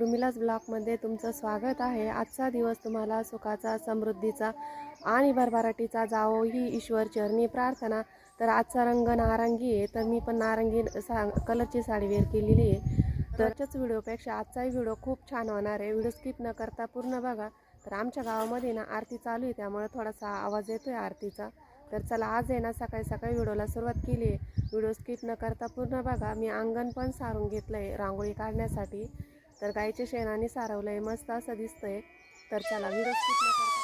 उर्मिलाच ब्लॉकमध्ये तुमचं स्वागत आहे. आजचा दिवस तुम्हाला सुखाचा समृद्धीचा आणि भरभराटीचा जावो ही ईश्वर चरणी प्रार्थना. तर आजचा रंग नारंगी आहे. तर मी पण नारंगी सा कलरची साडी वेअर केलेली आहे. तरच्याच व्हिडिओपेक्षा आजचाही व्हिडिओ खूप छान होणार आहे. व्हिडिओ स्किप न करता पूर्ण बघा. तर आमच्या गावामध्ये ना आरती चालू आहे. त्यामुळे थोडासा आवाज येतो आहे आरतीचा. तर चला आज आहे ना सकाळी सकाळी व्हिडिओला सुरुवात केली आहे. व्हिडिओ स्किप न करता पूर्ण बघा. मी अंगण पण सारून घेतलं आहे रांगोळी काढण्यासाठी. तर गाईच्या शेणाने सारवलं आहे मस्त असं दिसतंय. तर चला व्यवस्थित न करता.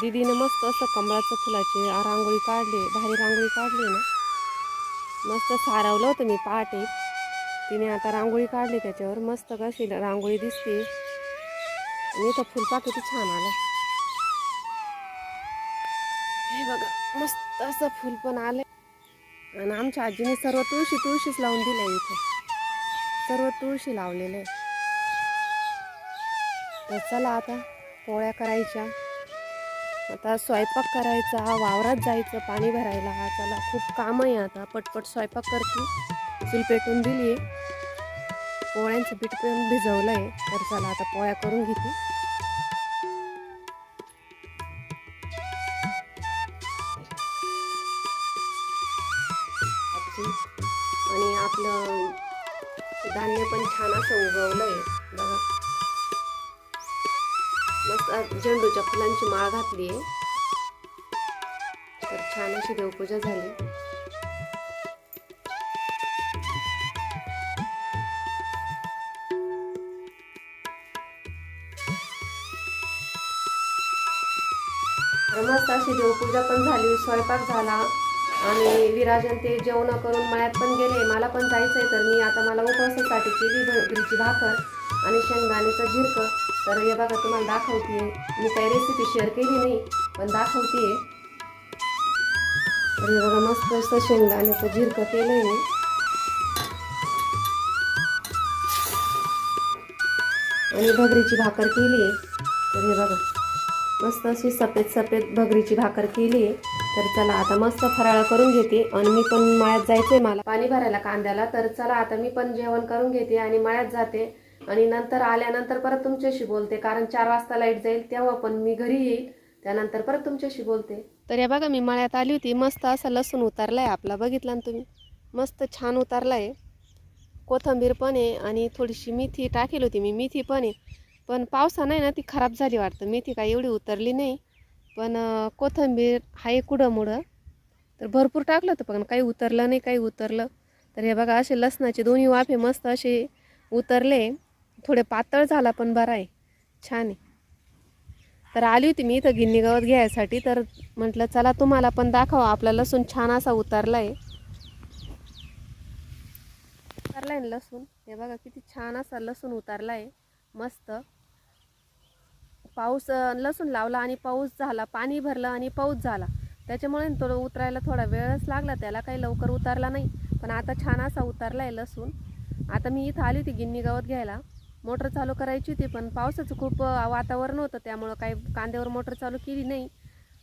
दीदीनं मस्त असं कमळाचं फुलाची रांगोळी काढली भारी रांगोळी काढली ना. मस्त सारवलं होतं मी पहाटे. तिने आता रांगोळी काढली त्याच्यावर. मस्त कशी रांगोळी दिसते. आणि इथं फुलपा किती छान आला हे बघा मस्त असं फुल पण आलं आणि आमच्या आजीने सर्व तुळशी तुळशीच लावून दिलंय इथं. सर्व तुळशी लावलेलं आहे तर चला आता पोळ्या करायच्या. आता स्वयंपाक करायचा वावरात जायचं पाणी भरायला. हा चला खूप काम आहे आता. पटपट स्वयंपाक करते. चूल पेटून दिली पोळ्यांचं पीठ पण भिजवलं आहे तर चला आता पोळ्या करून घेते. आजी. आणि आपलं धान्य पण छान असं उगवलं आहे बघा. मस्त झेंडूच्या फुलांची माळ घातली आहे तर छान अशी देवपूजा झाली. मस्त अशी देवपूजा पण झाली. स्वयंपाक झाला. आणि विराजन ते जेवण करून मळ्यात पण गेले. मला पण जायचं आहे तर मी आता मला उपवासासाठी केली भगरीची भाकर आणि शेंगदाण्याचं झिरकं तर हे बघा तुम्हाला दाखवते. मी काही रेसिपी शेअर केली नाही पण दाखवते. तर हे बघा मस्त असं शेंगदाण्याचं झिरकं केलं आहे मी. आणि भगरीची भाकर केली आहे तर हे बघा. मस्त अशी सफेद सफेद भगरीची भाकर केली आहे. तर चला आता मस्त फराळ करून घेते. आणि मी पण मळ्यात जायचे मला. पाणी भरायला कांद्याला. तर चला आता मी पण जेवण करून घेते आणि मळ्यात जाते. आणि नंतर आल्यानंतर परत तुमच्याशी बोलते. कारण चार वाजता लाइट जाईल तेव्हा पण मी घरी येईल. त्यानंतर परत तुमच्याशी बोलते. तर या बघा मी मळ्यात आली होती. मस्त असा लसूण उतारलाय आपला. बघितला ना तुम्ही? मस्त छान उतारलाय. कोथंबीर पण आहे आणि थोडीशी मेथी टाकेल होती मी. मेथी पण आहे. पण पावसा नाही ना ती खराब झाली वाटतं. मेथी काय एवढी उतरली नाही. पण कोथंबीर कोथिंबीर आहे कुडं मुडं तर भरपूर टाकलं होतं पण काही उतरलं नाही काही उतरलं. तर हे बघा असे लसणाचे दोन्ही वाफे मस्त असे उतरले. थोडे पातळ झाला पण बरा आहे. छान आहे. तर आली होती मी इथं गिन्नी गवत घ्यायसाठी. तर म्हटलं चला तुम्हाला पण दाखवा. आपला लसूण छान असा उतरला आहे उतरला आहे ना लसूण. हे बघा किती छान असा लसूण उतरला आहे मस्त. पाऊस लसूण लावला आणि पाऊस झाला पाणी भरलं आणि पाऊस झाला. त्याच्यामुळे तो थोडं उतरायला थोडा वेळच लागला त्याला काही लवकर उतरला नाही. पण आता छान असा उतरला आहे लसूण. आता मी इथं आली होती गिन्नी गवत घ्यायला. मोटर चालू करायची होती पण पावसाचं खूप वातावरण होतं त्यामुळं काही कांद्यावर मोटर चालू केली नाही.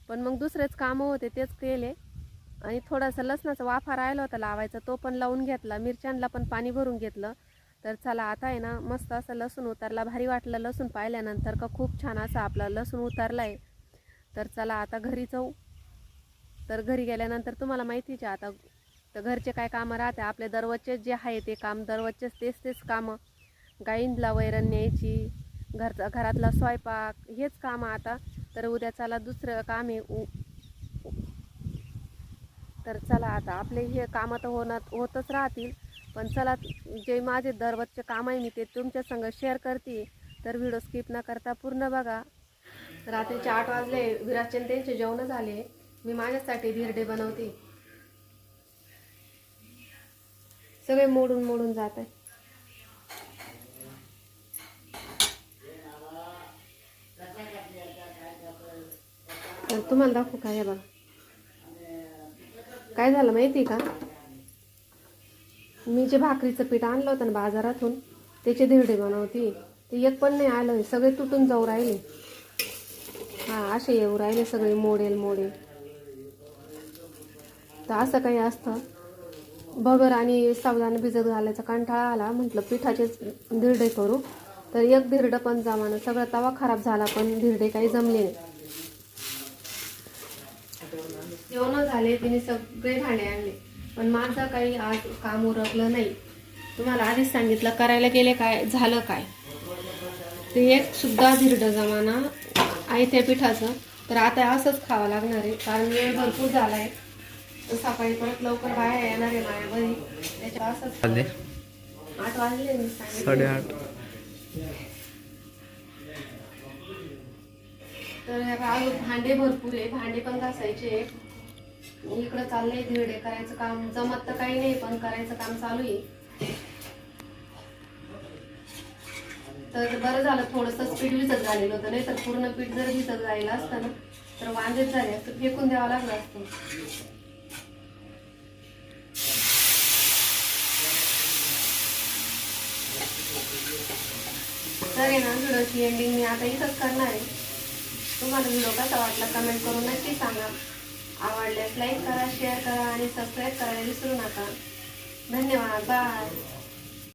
पण मग दुसरेच कामं होते तेच केले. आणि थोडासा लसणाचा वाफा राहिला होता लावायचा तो पण लावून घेतला मिरच्यांना पण पाणी भरून घेतलं. तर चला आता आहे ना मस्त असं लसूण उतरला. भारी वाटलं लसूण पाहिल्यानंतर का खूप छान असा आपला लसूण उतरला आहे तर चला आता घरी जाऊ. तर घरी गेल्यानंतर तुम्हाला माहितीच आहे आता तर घरचे काय कामं राहते आपले दररोजचे जे आहे ते काम दररोजचेच तेच तेच कामं. गाईंला वैरण न्यायची घरचा घरातला स्वयंपाक हेच कामं आता. तर उद्या चला दुसरं काम आहे उ- तर चला आता आपले हे कामं तर होणार होतच राहतील. पण चला जे माझे दररोजचे काम आहे मी ते तुमच्या संग शेअर करते. तर व्हिडिओ स्किप न करता पूर्ण बघा. रात्रीचे आठ वाजले विराजचंदेंचे त्यांचे जेवण झाले. मी माझ्यासाठी धिरडे बनवते. सगळे मोडून मोडून जात आहे तुम्हाला दाखवू काय आहे बघा? काय झालं माहिती का? मी जे भाकरीचं पीठ आणलं होतं ना बाजारातून त्याचे धिरडे बनवते. ते एक पण नाही आलं सगळे तुटून जाऊ राहिले. हां असे येऊ राहिले सगळे मोडेल मोडेल तर असं काही असतं. बगर आणि सावधान भिजत घालायचा कंटाळा आला. म्हटलं पिठाचेच धिरडे करू. तर एक धिरडं पण जमानं. सगळा तवा खराब झाला पण धिरडे काही जमले नाही. जेवण झाले तिने सगळे भांडे आणले. पण माझं काही आज काम उरकलं नाही. तुम्हाला आधीच सांगितलं करायला गेले काय झालं काय? ते एक सुद्धा धिरड जमाना आहे त्या पिठाचं. तर आता असंच खावं लागणार आहे कारण वेळ भरपूर झाला आहे तर सकाळी परत लवकर बाहेर येणार आहे माझ्या घरी. त्याच्या असंच आठ वाजले मी साडेआठ. तर हे भांडे भरपूर आहे. भांडे पण घासायचे आहे. इकडं चाललंय धिरडे करायचं काम. जमत तर काही नाही पण करायचं काम चालू आहे. तर बरं झालं थोडंसं पीठ भिजत झालेलं होतं. नाही तर पूर्ण पीठ जर भिजत जायला असतं ना तर वांदेच झाले असतं. फेकून द्यावं लागलं असतं. तर आहे ना व्हिडिओची एंडिंग मी आता इथंच करणार आहे. तुम्हाला व्हिडिओ कसा वाटला कमेंट करून नक्की सांगा. आवडल्यास लाईक करा शेअर करा आणि सबस्क्राईब करायला विसरू नका. धन्यवाद. बाय